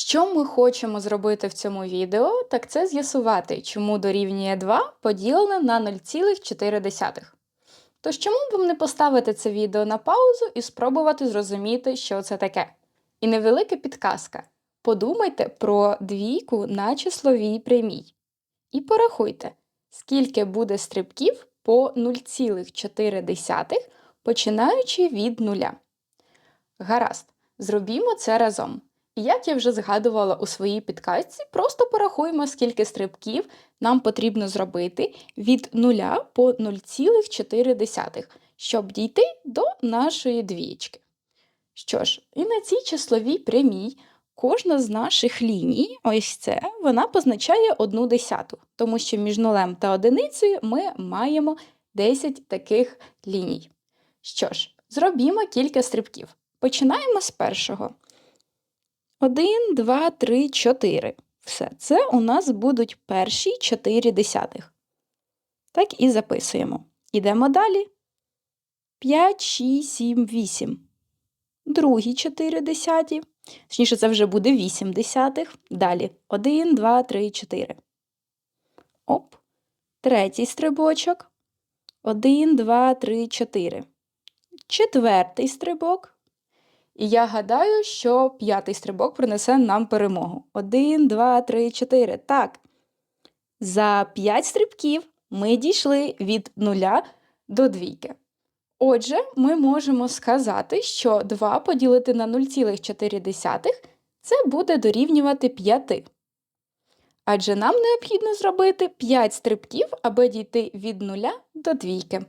Що ми хочемо зробити в цьому відео, так це з'ясувати, чому дорівнює 2 поділене на 0,4. Тож чому б вам не поставити це відео на паузу і спробувати зрозуміти, що це таке? І невелика підказка. Подумайте про двійку на числовій прямій. І порахуйте, скільки буде стрибків по 0,4, починаючи від нуля. Гаразд, зробімо це разом. І як я вже згадувала у своїй підказці, просто порахуємо, скільки стрибків нам потрібно зробити від 0 по 0,4, щоб дійти до нашої двієчки. Що ж, і на цій числовій прямій кожна з наших ліній, ось це, вона позначає одну десяту, тому що між нулем та одиницею ми маємо 10 таких ліній. Що ж, зробімо кілька стрибків. Починаємо з першого. 1, 2, 3, 4. Все, це у нас будуть перші 4 десятих. Так і записуємо. Ідемо далі. 5, 6, 7, 8. Другі 4 десяті. Точніше, це вже буде 8 десятих. Далі 1, 2, 3, 4. Оп. Третій стрибочок. 1, 2, 3, 4. Четвертий стрибок. І я гадаю, що п'ятий стрибок принесе нам перемогу. Один, два, три, чотири. Так. За п'ять стрибків ми дійшли від нуля до двійки. Отже, ми можемо сказати, що 2 поділити на 0,4 це буде дорівнювати 5. Адже нам необхідно зробити 5 стрибків, аби дійти від нуля до двійки.